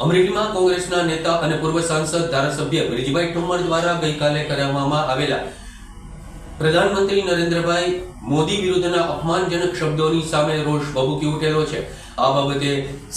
અમરેલીમાં કોંગ્રેસના નેતા અને પૂર્વ સાંસદ ધારાસભ્ય બ્રિજભાઈ ઠુમર દ્વારા ગઈકાલે કરવામાં આવેલા પ્રધાનમંત્રી નરેન્દ્રભાઈ મોદી વિરુદ્ધના અપમાનજનક શબ્દોની સામે રોષ ભભૂકી ઉઠેલો છે. આ બાબતે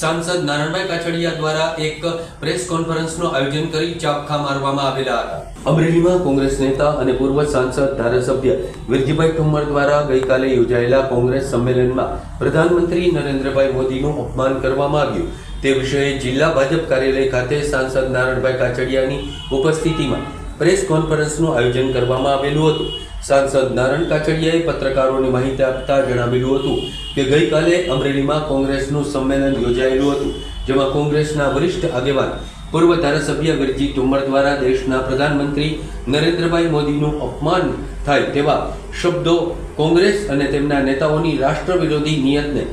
સાંસદ નારાયણભાઈ કાછડિયા દ્વારા એક પ્રેસ કોન્ફરન્સનું આયોજન કરી ચાપખા મારવામાં આવેલા હતા. અમરેલીમાં કોંગ્રેસ નેતા અને પૂર્વ સાંસદ ધારાસભ્ય વિરજીભાઈ ઠુમ્મર દ્વારા ગઈકાલે યોજાયેલા કોંગ્રેસ સંમેલનમાં પ્રધાનમંત્રી નરેન્દ્રભાઈ મોદીનું અપમાન કરવામાં આવ્યું. તે વિષયે જિલ્લા ભાજપ કાર્યાલય ખાતે સાંસદ નારણભાઈ કાછડિયાની ઉપસ્થિતિમાં પ્રેસ કોન્ફરન્સનું આયોજન કરવામાં આવેલું હતું. સાંસદ નારણ કાછડિયાએ પત્રકારોને માહિતી આપતા જણાવેલું હતું કે ગઈકાલે અમરેલીમાં કોંગ્રેસનું સંમેલન યોજાયેલું હતું, જેમાં કોંગ્રેસના વરિષ્ઠ આગેવાન પૂર્વ ધારાસભ્ય વિરજી ઠુમ્મર દ્વારા દેશના પ્રધાનમંત્રી નરેન્દ્રભાઈ મોદીનું અપમાન થાય તેવા શબ્દો કોંગ્રેસ અને તેમના નેતાઓની રાષ્ટ્ર વિરોધી નિયતને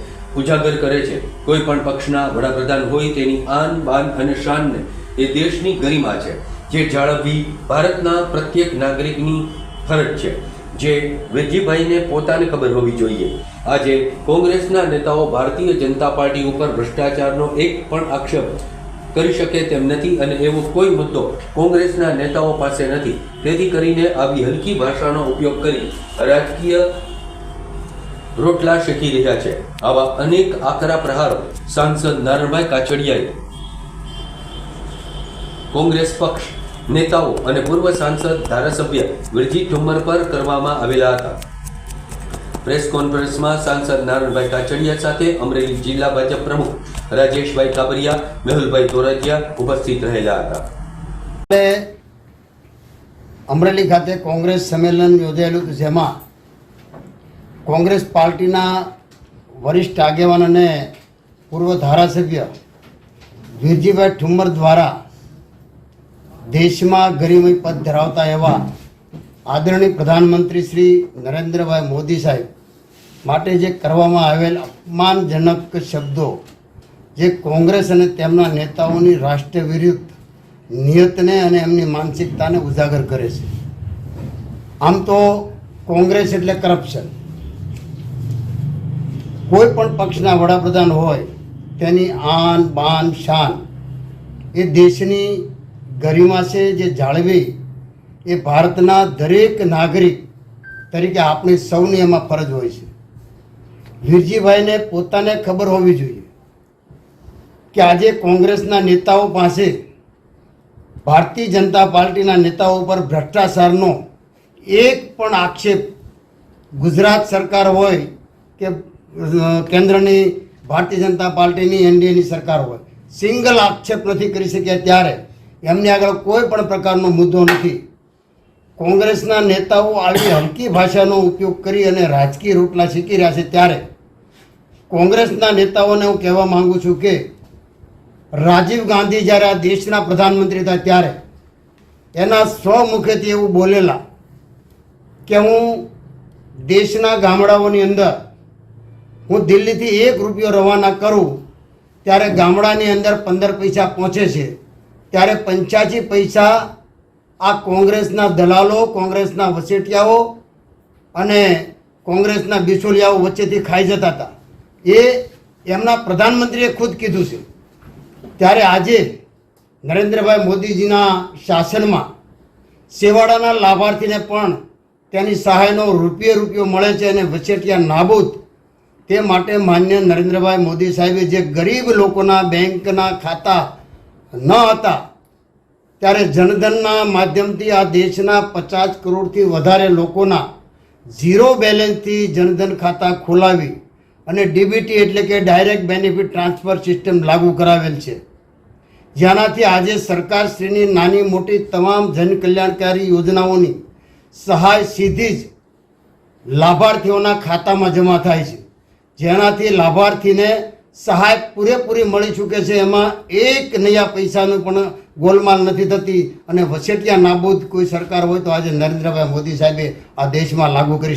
ઉજાગર કરે છે. કોઈ પણ પક્ષના વડાપ્રધાન હોય તેની આન, બાન અને શાનને એ દેશની ગરિમા છે, જે જાળવવી ભારતના પ્રત્યેક નાગરિકની ફરજ છે, જે વેજીભાઈને પોતાને ખબર હોવી જોઈએ. આજે કોંગ્રેસના નેતાઓ ભારતીય જનતા પાર્ટી ઉપર ભ્રષ્ટાચારનો એક પણ આક્ષેપ કરી શકે તેમ નથી અને એવો કોઈ મુદ્દો કોંગ્રેસના નેતાઓ પાસે નથી. તેથી કરીને આવી હલકી ભાષાનો ઉપયોગ કરી રાજકીય રોટલા શેકી રહ્યા છે. આવા અનેક આકરા પ્રહારો સાંસદ નારણભાઈ કાછડિયાએ કોંગ્રેસ પક્ષ, નેતાઓ અને પૂર્વ સાંસદ ધારાસભ્ય વિરજી ઠુમ્મર પર કરવામાં આવેલા હતા. પ્રેસ કોન્ફરન્સમાં સાંસદ નારણભાઈ કાછડિયા સાથે અમરેલી જિલ્લા ભાજપ પ્રમુખ રાજેશભાઈ કાબરિયા, મેહુલભાઈ તોરજિયા ઉપસ્થિત રહેલા હતા. અમરેલી ખાતે કોંગ્રેસ સંમેલન યોજાયેલું જેમાં કોંગ્રેસ પાર્ટીના વરિષ્ઠ આગેવાન અને પૂર્વ ધારાસભ્ય વીરજીભાઈ ઠુમ્મર દ્વારા દેશમાં ગરિમય પદ ધરાવતા એવા આદરણીય પ્રધાનમંત્રી શ્રી નરેન્દ્રભાઈ મોદી સાહેબ માટે જે કરવામાં આવેલ અપમાનજનક શબ્દો જે કોંગ્રેસ અને તેમના નેતાઓની રાષ્ટ્ર વિરુદ્ધ નિયતને અને એમની માનસિકતાને ઉજાગર કરે છે. આમ તો કોંગ્રેસ એટલે કરપ્શન. કોઈ પણ પક્ષના વડાપ્રધાન હોય, તેની આન, બાન, શાન એ દેશની ગરિમા છે જે જાળવી, એ ભારતના દરેક નાગરિક તરીકે આપણી સૌની એમાં ફરજ હોય છે. વીરજીભાઈને પોતાને ખબર હોવી જોઈએ કે આજે કોંગ્રેસના નેતાઓ પાસે ભારતીય જનતા પાર્ટીના નેતાઓ પર ભ્રષ્ટાચારનો એક પણ આક્ષેપ ગુજરાત સરકાર હોય કે કેન્દ્રની ભારતીય જનતા પાર્ટીની, એનડીએની સરકાર હોય. સિંગલ આક્ષેપ નથી કરી શક્યા ત્યારે. એમની આગળ કોઈ પણ પ્રકારનો મુદ્દો નથી. કોંગ્રેસના નેતાઓ આવી હલકી ભાષાનો ઉપયોગ કરી અને રાજકીય રોટલા શીખી રહ્યા છે ત્યારે. કોંગ્રેસના નેતાઓને હું કહેવા માંગુ છું કે, રાજીવ ગાંધી જ્યારે આ દેશના પ્રધાનમંત્રી હતા ત્યારે, એના સ્વમુખેથી એવું બોલેલા કે હું દેશના ગામડાઓની અંદર હું દિલ્હીથી એક રૂપિયો રવાના કરું ત્યારે ગામડાની અંદર પંદર પૈસા પહોંચે છે. ત્યારે પંચ્યાસી પૈસા આ કોંગ્રેસના દલાલો, કોંગ્રેસના વસેટિયાઓ અને કોંગ્રેસના બિસોલિયાઓ વચ્ચેથી ખાઈ જતા હતા. એ એમના પ્રધાનમંત્રીએ ખુદ કીધું છે. ત્યારે આજે નરેન્દ્રભાઈ મોદીજીના શાસનમાં સેવાડાના લાભાર્થીને પણ તેની સહાયનો રૂપિયે રૂપિયો મળે છે અને વચેટિયા નાબૂદ તે માટે માન્ય નરેન્દ્રભાઈ મોદી સાહેબે જે ગરીબ લોકોના બેંકના ખાતા ન હતા, ત્યારે જનધનના માધ્યમથી આ દેશના પચાસ કરોડથી વધારે લોકોના ઝીરો બેલેન્સથી જનધન ખાતા ખોલાવી અને ડીબીટી એટલે કે ડાયરેક્ટ બેનિફિટ ટ્રાન્સફર સિસ્ટમ લાગુ કરાવેલ છે. જેનાથી આજે સરકારશ્રીની નાની મોટી તમામ જનકલ્યાણકારી યોજનાઓની સહાય સીધી જ લાભાર્થીઓના ખાતામાં જમા થાય છે. જેનાથી લાભાર્થીને સહાય પૂરેપૂરી મળી ચૂકે છે. એમાં એક નયા પૈસાનું પણ ગોલમાલ નથી થતી અને વસેટિયા નાબૂદ કોઈ સરકાર હોય તો આજે નરેન્દ્રભાઈ મોદી સાહેબે આ દેશમાં લાગુ કરી